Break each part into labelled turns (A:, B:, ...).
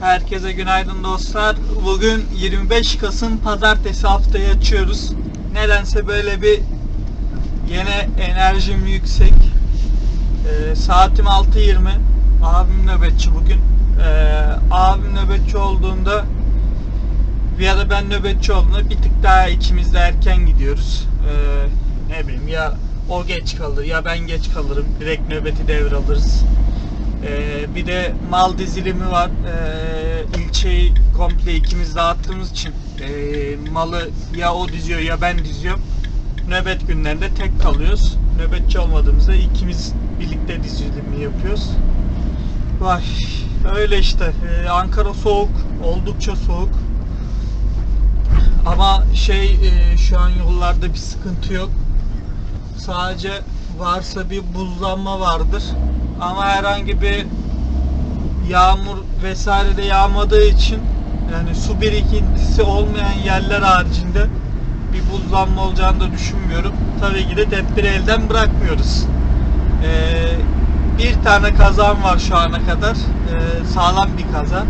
A: Herkese günaydın dostlar. Bugün 25 Kasım Pazartesi haftayı açıyoruz. Nedense böyle bir yine enerjim yüksek. Ee, saatim 6.20. Abim nöbetçi bugün. Ee, abim nöbetçi olduğunda ya da ben nöbetçi olduğunda bir tık daha ikimiz de erken gidiyoruz. Ee, ne bileyim ya o geç kalır ya ben geç kalırım. Direkt nöbeti devralırız. Ee, bir de mal dizilimi var. Ee, ilçeyi komple ikimiz dağıttığımız için ee, malı ya o diziyor ya ben diziyorum. Nöbet günlerinde tek kalıyoruz. Nöbetçi olmadığımızda ikimiz birlikte dizilimi yapıyoruz. Vay öyle işte. Ee, Ankara soğuk, oldukça soğuk. Ama şey e, şu an yollarda bir sıkıntı yok. Sadece varsa bir buzlanma vardır. Ama herhangi bir yağmur vesaire de yağmadığı için yani su birikintisi olmayan yerler haricinde bir buzlanma olacağını da düşünmüyorum. Tabii ki de tedbiri elden bırakmıyoruz. Ee, bir tane kazam var şu ana kadar. Ee, sağlam bir kaza.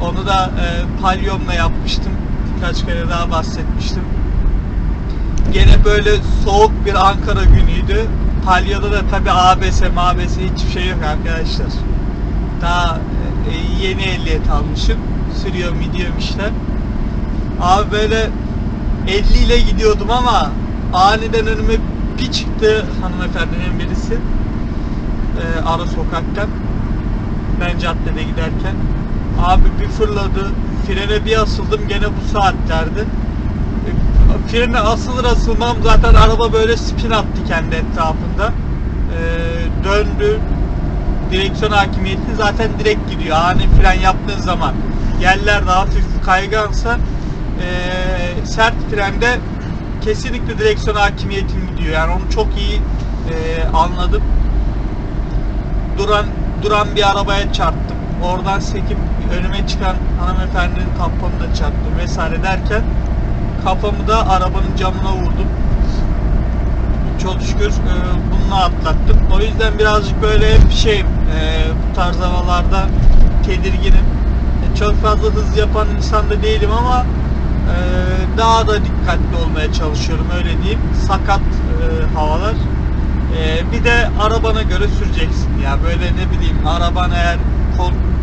A: Onu da e, palyomla yapmıştım. Birkaç kere daha bahsetmiştim. Gene böyle soğuk bir Ankara günüydü. Palya'da da tabi ABS, MABS hiçbir şey yok arkadaşlar. Daha e, yeni ehliyet almışım. Sürüyorum gidiyorum işte. Abi böyle 50 ile gidiyordum ama aniden önüme bir çıktı hanımefendinin birisi. E, ara sokaktan. Ben caddede giderken. Abi bir fırladı. Frene bir asıldım gene bu saatlerde. Frene asılır asılmam zaten araba böyle spin attı kendi etrafında. E, döndü. Direksiyon hakimiyeti zaten direkt gidiyor. Ani fren yaptığın zaman yerler de hafif kaygansa e, sert frende kesinlikle direksiyon hakimiyetim gidiyor. Yani onu çok iyi e, anladım. Duran duran bir arabaya çarptım. Oradan sekip önüme çıkan hanımefendinin da çarptım vesaire derken kafamı da arabanın camına vurdum. Çok şükür e, bununla atlattım. O yüzden birazcık böyle hep şeyim e, bu tarz havalarda tedirginim. E, çok fazla hız yapan insan da değilim ama e, daha da dikkatli olmaya çalışıyorum öyle diyeyim. Sakat e, havalar. E, bir de arabana göre süreceksin ya böyle ne bileyim araban eğer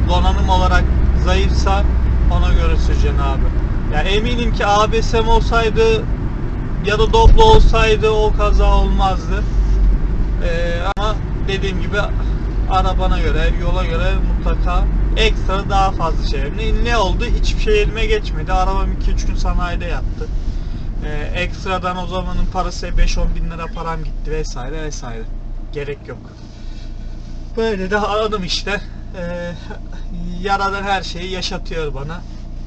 A: donanım olarak zayıfsa ona göre süreceksin abi. Ya eminim ki ABS'm olsaydı ya da Doblo olsaydı o kaza olmazdı. Ee, ama dediğim gibi arabana göre, yola göre mutlaka ekstra daha fazla şey. Ne, ne oldu? Hiçbir şey elime geçmedi. Arabam 2-3 gün sanayide yattı. Ee, ekstradan o zamanın parası 5-10 bin lira param gitti vesaire vesaire. Gerek yok. Böyle de anım işte. Ee, yaradan her şeyi yaşatıyor bana.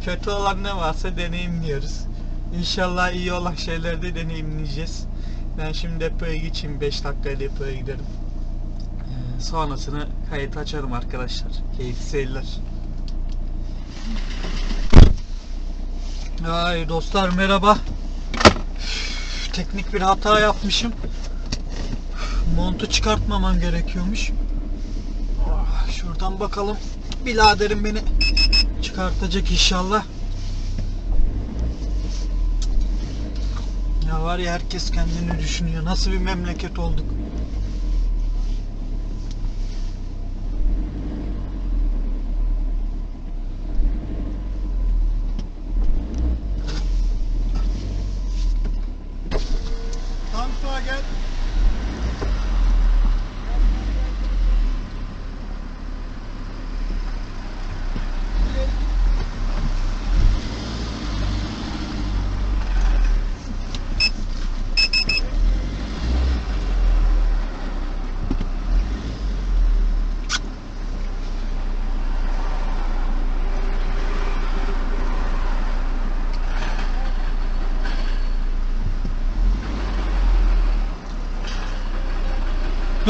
A: Kötü olan ne varsa deneyimliyoruz. İnşallah iyi olan şeyleri de deneyimleyeceğiz. Ben şimdi depoya geçeyim. 5 dakika depoya giderim. Ee, sonrasını kayıt açarım arkadaşlar. Keyifli seyirler. Ay dostlar merhaba. Üf, Teknik bir hata yapmışım. Montu çıkartmamam gerekiyormuş. Ah, Şuradan bakalım. Biladerim beni çıkartacak inşallah. Ya var ya herkes kendini düşünüyor. Nasıl bir memleket olduk.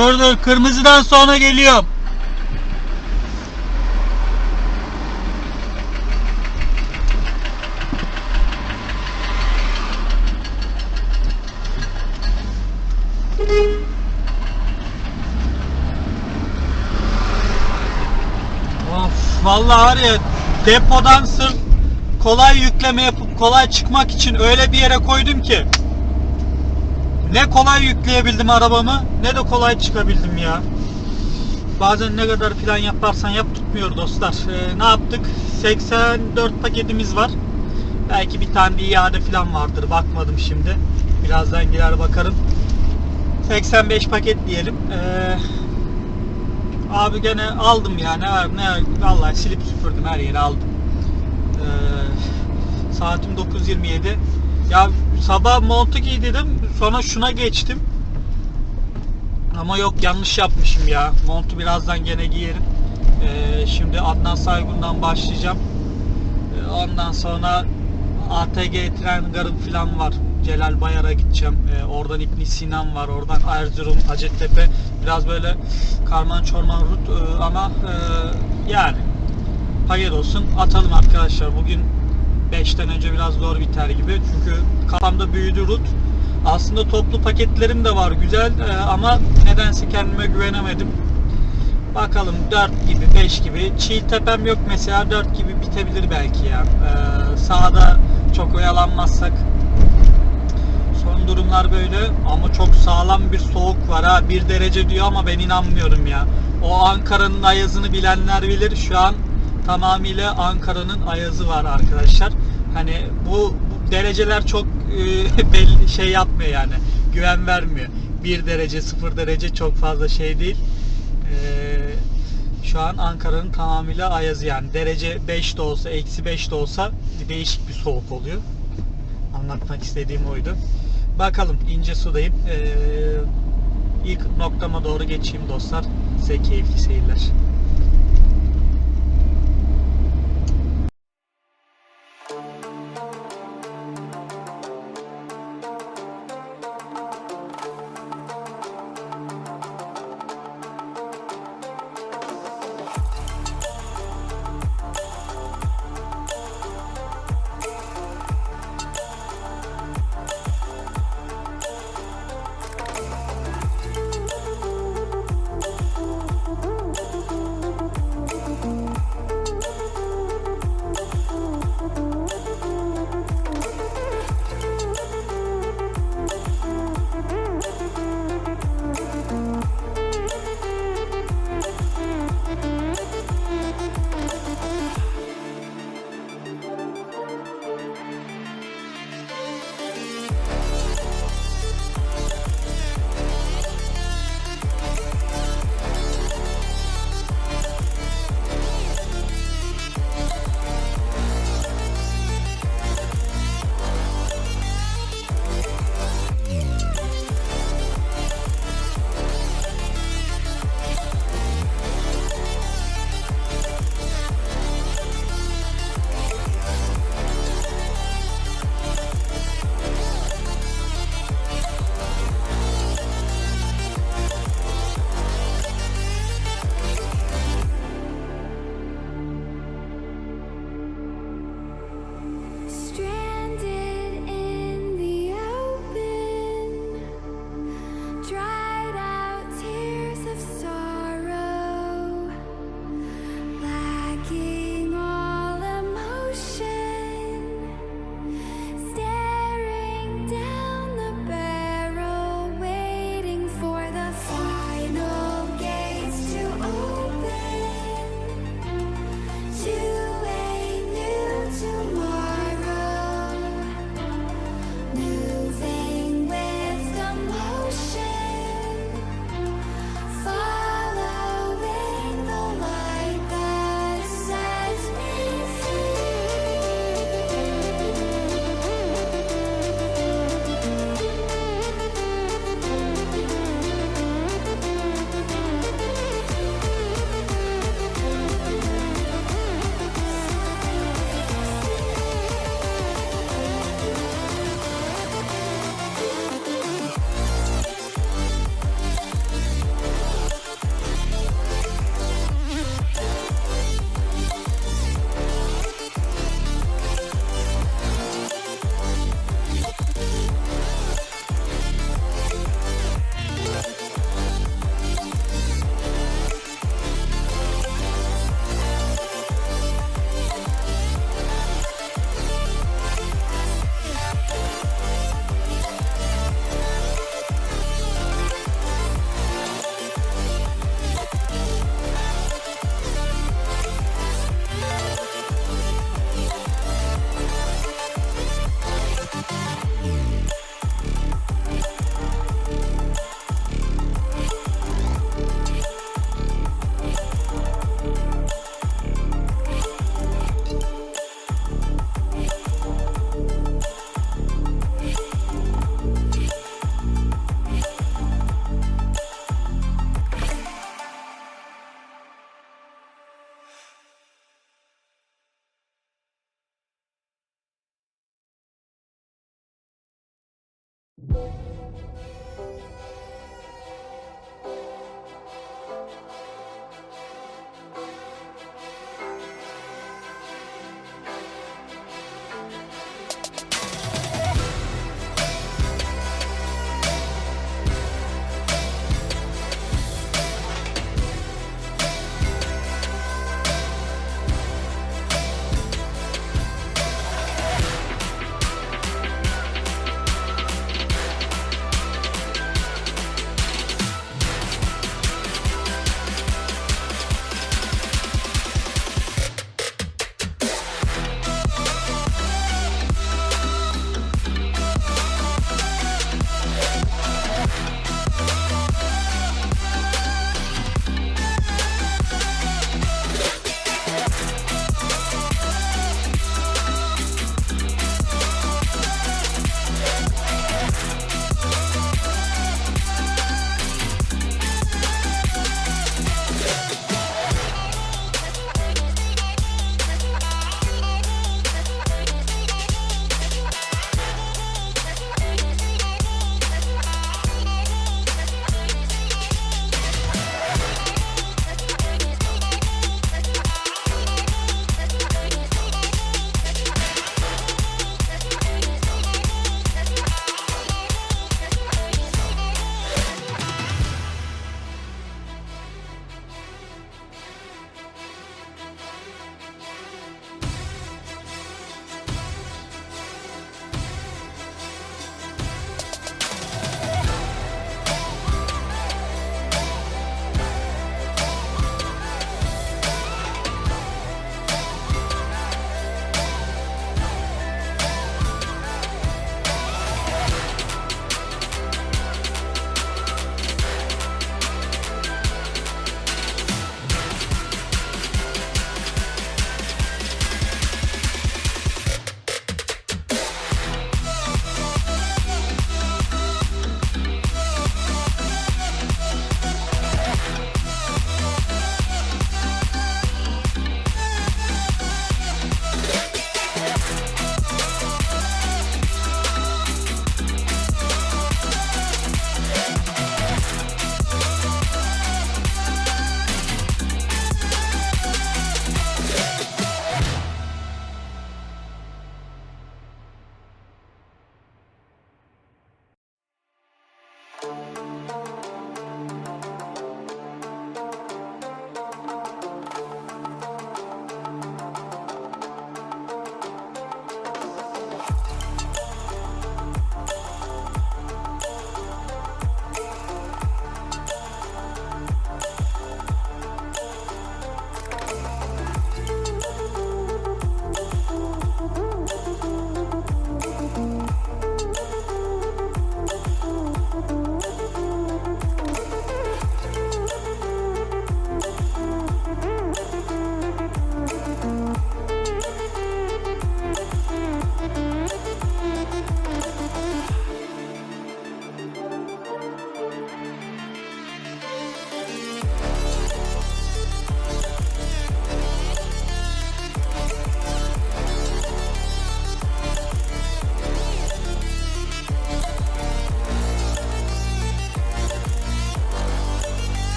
A: Dur dur kırmızıdan sonra geliyorum. Of vallahi var ya depodan sırf kolay yükleme yapıp kolay çıkmak için öyle bir yere koydum ki ne kolay yükleyebildim arabamı ne de kolay çıkabildim ya. Bazen ne kadar plan yaparsan yap tutmuyor dostlar. Ee, ne yaptık? 84 paketimiz var. Belki bir tane bir iade falan vardır. Bakmadım şimdi. Birazdan girer bakarım. 85 paket diyelim. Ee, abi gene aldım ya. Ne var ne. Vallahi silip süpürdüm her yeri aldım. Ee, saatim 9.27. Ya sabah montu giydirdim. Sonra şuna geçtim. Ama yok yanlış yapmışım ya. Montu birazdan gene giyerim. Ee, şimdi Adnan Saygun'dan başlayacağım. Ee, ondan sonra ATG tren garı falan var. Celal Bayar'a gideceğim. Ee, oradan İbn Sinan var. Oradan Erzurum, Hacettepe. Biraz böyle karman çorman rut ee, ama ee, yani hayır olsun atalım arkadaşlar. Bugün 5'ten önce biraz zor biter gibi. Çünkü kafamda büyüdü rut. Aslında toplu paketlerim de var güzel ee, ama nedense kendime güvenemedim. Bakalım 4 gibi 5 gibi. Çiğ tepem yok mesela 4 gibi bitebilir belki ya. Ee, sağda çok oyalanmazsak. Son durumlar böyle ama çok sağlam bir soğuk var ha. 1 derece diyor ama ben inanmıyorum ya. O Ankara'nın ayazını bilenler bilir. Şu an tamamıyla Ankara'nın ayazı var arkadaşlar. Hani bu, bu dereceler çok e, belli şey yapmıyor yani. Güven vermiyor. 1 derece 0 derece çok fazla şey değil. Ee, şu an Ankara'nın tamamıyla ayazı yani. Derece 5 de olsa, eksi 5 de olsa değişik bir soğuk oluyor. Anlatmak istediğim oydu. Bakalım ince sudayım. Ee, ilk noktama doğru geçeyim dostlar. Size keyifli seyirler.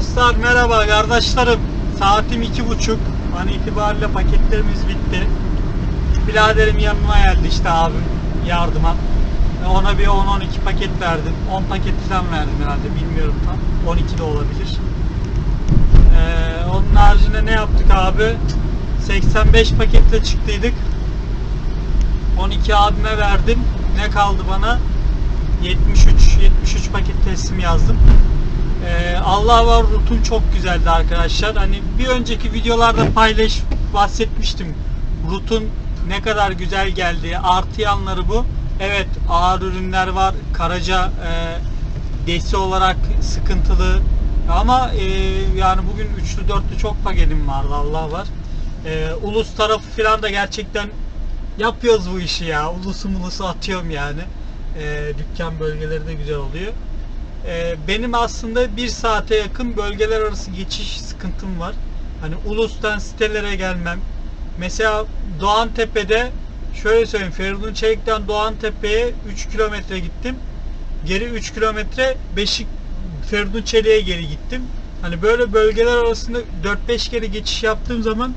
A: Dostlar merhaba kardeşlerim. Saatim iki buçuk. An itibariyle paketlerimiz bitti. Biraderim yanıma geldi işte abim yardıma. Ona bir 10-12 paket verdim. 10 paket falan verdim herhalde bilmiyorum tam. 12 de olabilir. Ee, onun haricinde ne yaptık abi? 85 paketle çıktıydık. 12 abime verdim. Ne kaldı bana? 73. 73 paket teslim yazdım. Ee, Allah var rutum çok güzeldi arkadaşlar. Hani bir önceki videolarda paylaş bahsetmiştim. Rutun ne kadar güzel geldiği, artı yanları bu. Evet ağır ürünler var. Karaca e, desi olarak sıkıntılı. Ama e, yani bugün üçlü dörtlü çok paketim vardı Allah var. E, ulus tarafı falan da gerçekten yapıyoruz bu işi ya. Ulusu mulusu atıyorum yani. E, dükkan bölgeleri de güzel oluyor. E, benim aslında bir saate yakın bölgeler arası geçiş sıkıntım var. Hani Ulus'tan sitelere gelmem. Mesela Doğantepe'de şöyle söyleyeyim Feridun Çelik'ten Doğantepe'ye 3 kilometre gittim. Geri 3 kilometre Beşik Feridun Çelik'e geri gittim. Hani böyle bölgeler arasında 4-5 kere geçiş yaptığım zaman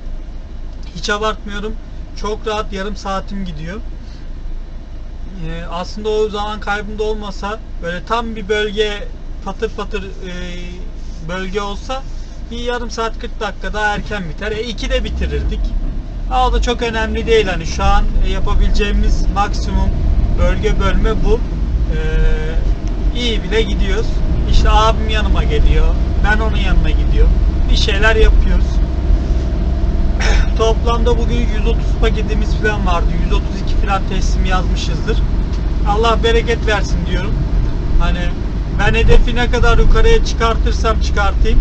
A: hiç abartmıyorum. Çok rahat yarım saatim gidiyor. Ee, aslında o zaman kaybımda olmasa böyle tam bir bölge patır patır e, bölge olsa bir yarım saat 40 dakika daha erken biter. E, iki de bitirirdik. Ha, o da çok önemli değil. Hani şu an yapabileceğimiz maksimum bölge bölme bu. Ee, iyi bile gidiyoruz. İşte abim yanıma geliyor. Ben onun yanına gidiyorum. Bir şeyler yapıyoruz. Toplamda bugün 130 paketimiz falan vardı. 132 falan teslim yazmışızdır. Allah bereket versin diyorum. Hani ben hedefi ne kadar yukarıya çıkartırsam çıkartayım.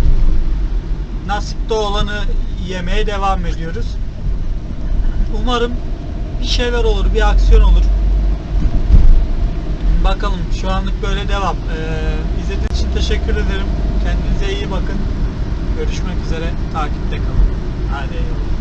A: Nasipte olanı yemeye devam ediyoruz. Umarım bir şeyler olur, bir aksiyon olur. Bakalım şu anlık böyle devam. Ee, izlediğiniz için teşekkür ederim. Kendinize iyi bakın. Görüşmek üzere. Takipte kalın. Hadi eyvallah.